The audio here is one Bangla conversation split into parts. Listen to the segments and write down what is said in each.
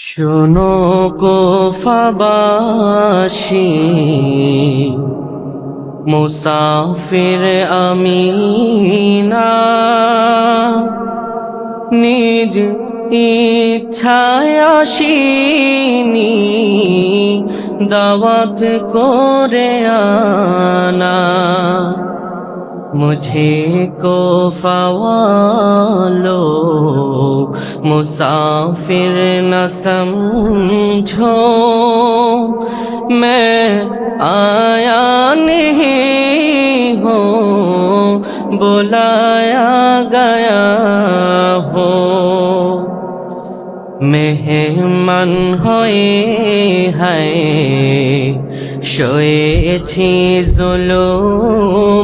শোনো কোফাবাসি মুসাফির আমি না নিজ ইচ্ছায় আসিনি দাওয়াত করে আনা মুঝে কো কোফাওয়া मुसाफिर न समझो मैं आया नहीं हूँ बुलाया गया हो মেহমান হয়ে হায় শোয়েছি জুলুমাত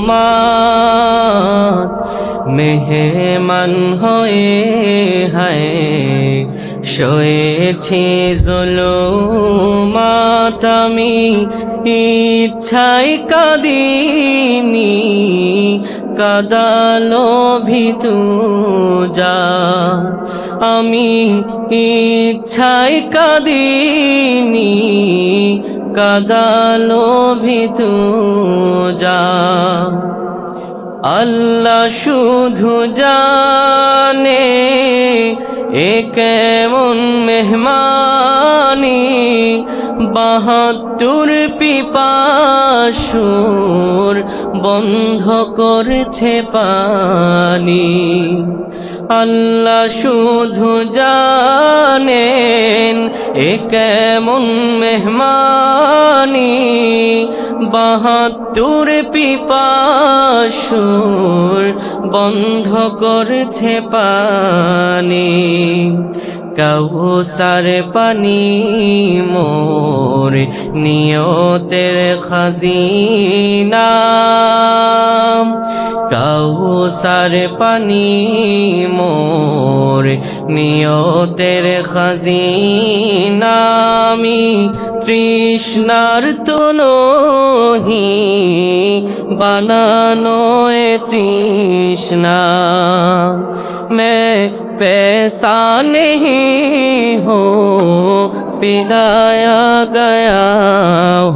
মেহমান হয়ে হায় শোয়েছি জুলুমাত আমি ইচ্ছাই কাদিনি, কাদালো ভিতু যা, আমি ইচ্ছাই কাদিনি, কাদালো ভিতু যা। আল্লাহ শুধু জানে এ কেমন মেহমানি। বাহাত্তর পিপাসুর বন্ধ করছে পানি। আল্লাহ শুধু জানেন এ কেমন মেহমানি। বাহাত্তর পিপাসুর বন্ধ করছে পানি। কাউসার পানি মোর নিয়তের খাজিনা। কাউসার পানি মোর মোর নিয়তের খাজিনামি তৃষ্ণার তুলহি বানানো তৃষ্ণা। মে পেসা নেহি হো পিলায়া গয়া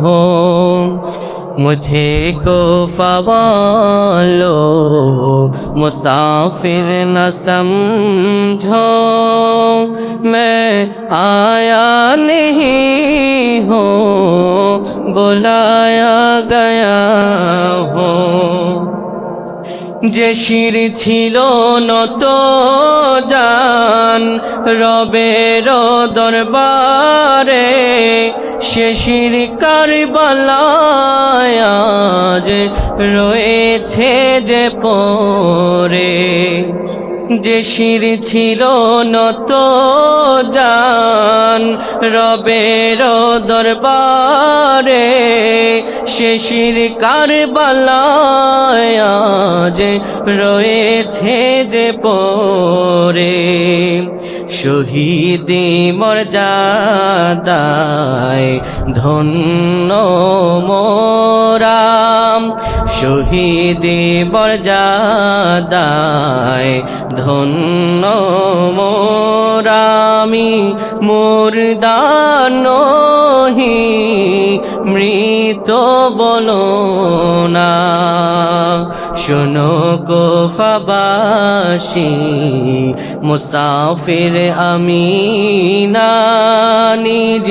হো। মুঝে কো ফবালো मुसाफिर न समझो मैं आया नहीं हूँ बुलाया गया हूँ যে শির ছিল নত জান রবের দরবারে সে শির কারবালায় আজ রয়েছে যে পরে, যে শির ছিল নত জান, রবের দরবারে, সে শির কারবালায় আজ রয়েছে যে পরে। শহীদি মর্যাদায় ধন্য মোরাম শহীদি মর্যাদায় ধন্য মোরামি মুরদানহি মৃত বলো না। শোনো কোফাবাসী মুসাফির আমি না নিজ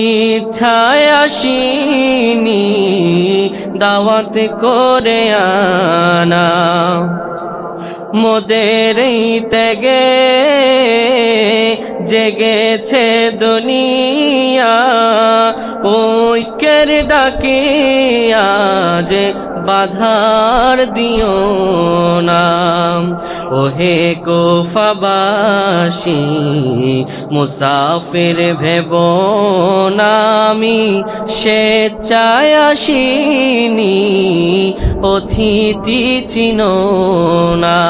ইচ্ছায় আসিনি। দাওয়াত করে আনা। মোদের ত্যাগে জেগেছে দুনিয়া। ঐক্যের ডাকিয়া যে বাধার দিও। ওহে কোফাবাসী মুসাফির ভেব নামি স্বেচ্ছায় আসিনি অতিথি চিনো না।